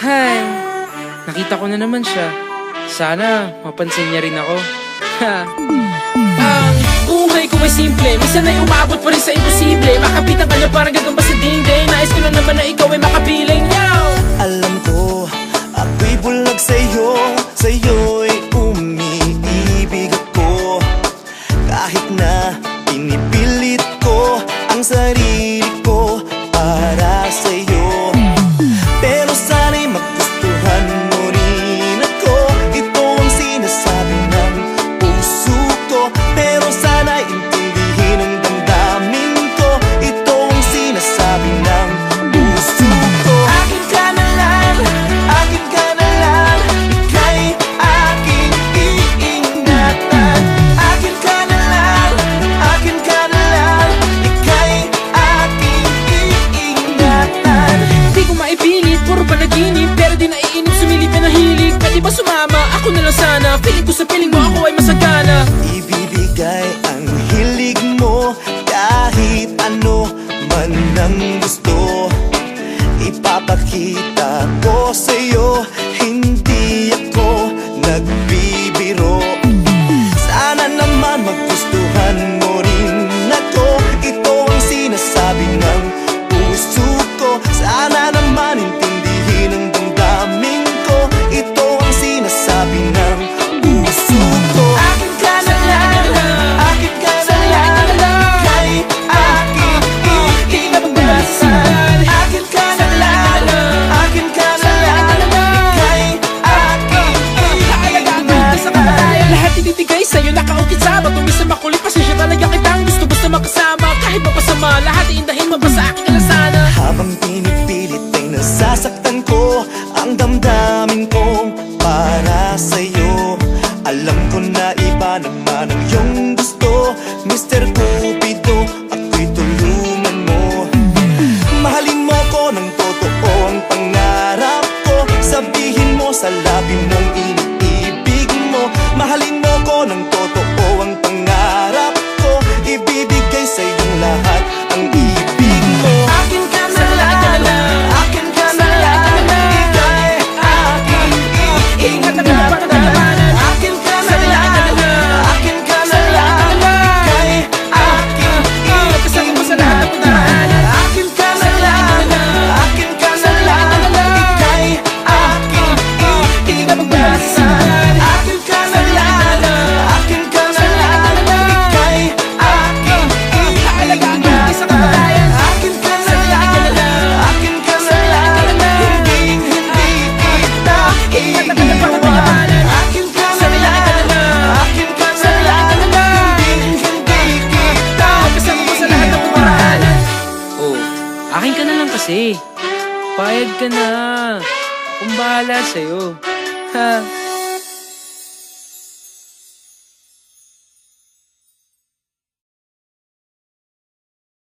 Hi! Nakita ko na naman siya. Sana mapansin niya rin ako. Ha! Ang buhay ko ay simple Minsan ay umabot pa rin sa imposible Makapitan ka na parang gagamba sa dingding Nais ko lang naman na ikaw ay makapiling Yo! Alam ko, ako'y bulag sa'yo Sa'yo'y umiibig ako Kahit na pinipilit ko Ang sarili panaginip Pero di naiinom, sumilip na hilig. Pwede ba sumama? Ako na lang sana. Feeling ko sa piling mo ako ay masagana. Ibibigay ang hilig mo Kahit ano man ang gusto makulit, pasensya talaga kitang gusto Basta makasama, kahit mapasama Lahat iindahin mo ba sa akin ka lang sana. Habang pinipilit ay nasasaktan ko Ang damdamin ko para sa'yo. Alam ko na iba naman ang iyong gusto Mr. Cupido, kasi. Payag ka na. Akong bahala sa'yo. Ha?